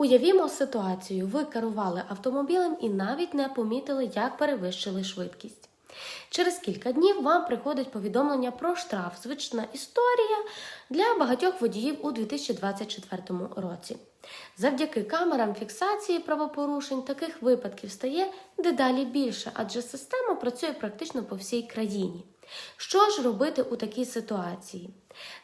Уявімо ситуацію: ви керували автомобілем і навіть не помітили, як перевищили швидкість. Через кілька днів вам приходить повідомлення про штраф. Звична історія для багатьох водіїв у 2024 році. Завдяки камерам фіксації правопорушень таких випадків стає дедалі більше, адже система працює практично по всій країні. Що ж робити у такій ситуації?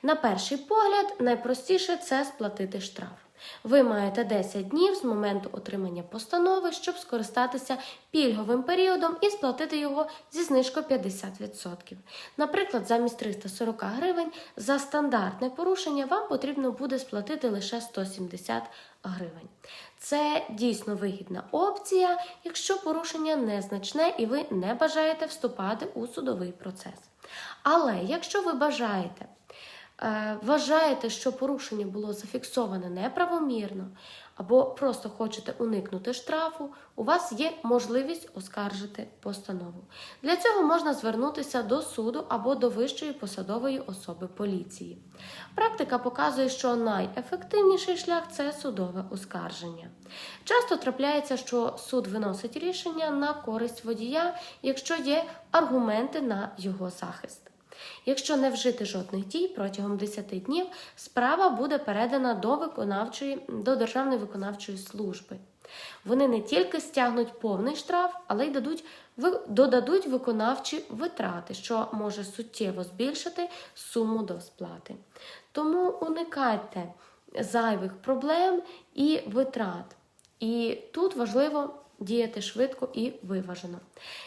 На перший погляд, найпростіше це сплатити штраф. Ви маєте 10 днів з моменту отримання постанови, щоб скористатися пільговим періодом і сплатити його зі знижкою 50%. Наприклад, замість 340 гривень за стандартне порушення вам потрібно буде сплатити лише 170 гривень. Це дійсно вигідна опція, якщо порушення незначне і ви не бажаєте вступати у судовий процес. Але якщо ви бажаєте вважаєте, що порушення було зафіксоване неправомірно, або просто хочете уникнути штрафу, у вас є можливість оскаржити постанову. Для цього можна звернутися до суду або до вищої посадової особи поліції. Практика показує, що найефективніший шлях це судове оскарження. Часто трапляється, що суд виносить рішення на користь водія, якщо є аргументи на його захист. Якщо не вжити жодних дій протягом 10 днів, справа буде передана до виконавчої до Державної виконавчої служби. Вони не тільки стягнуть повний штраф, але й дадуть додадуть виконавчі витрати, що може суттєво збільшити суму до сплати. Тому уникайте зайвих проблем і витрат. І тут важливо діяти швидко і виважено.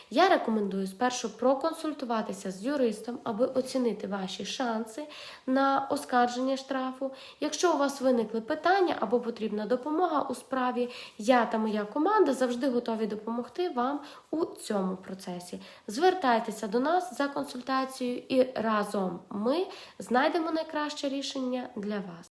Я рекомендую спершу проконсультуватися з юристом, аби оцінити ваші шанси на оскарження штрафу. Якщо у вас виникли питання або потрібна допомога у справі, я та моя команда завжди готові допомогти вам у цьому процесі. Звертайтеся до нас за консультацією, і разом ми знайдемо найкраще рішення для вас.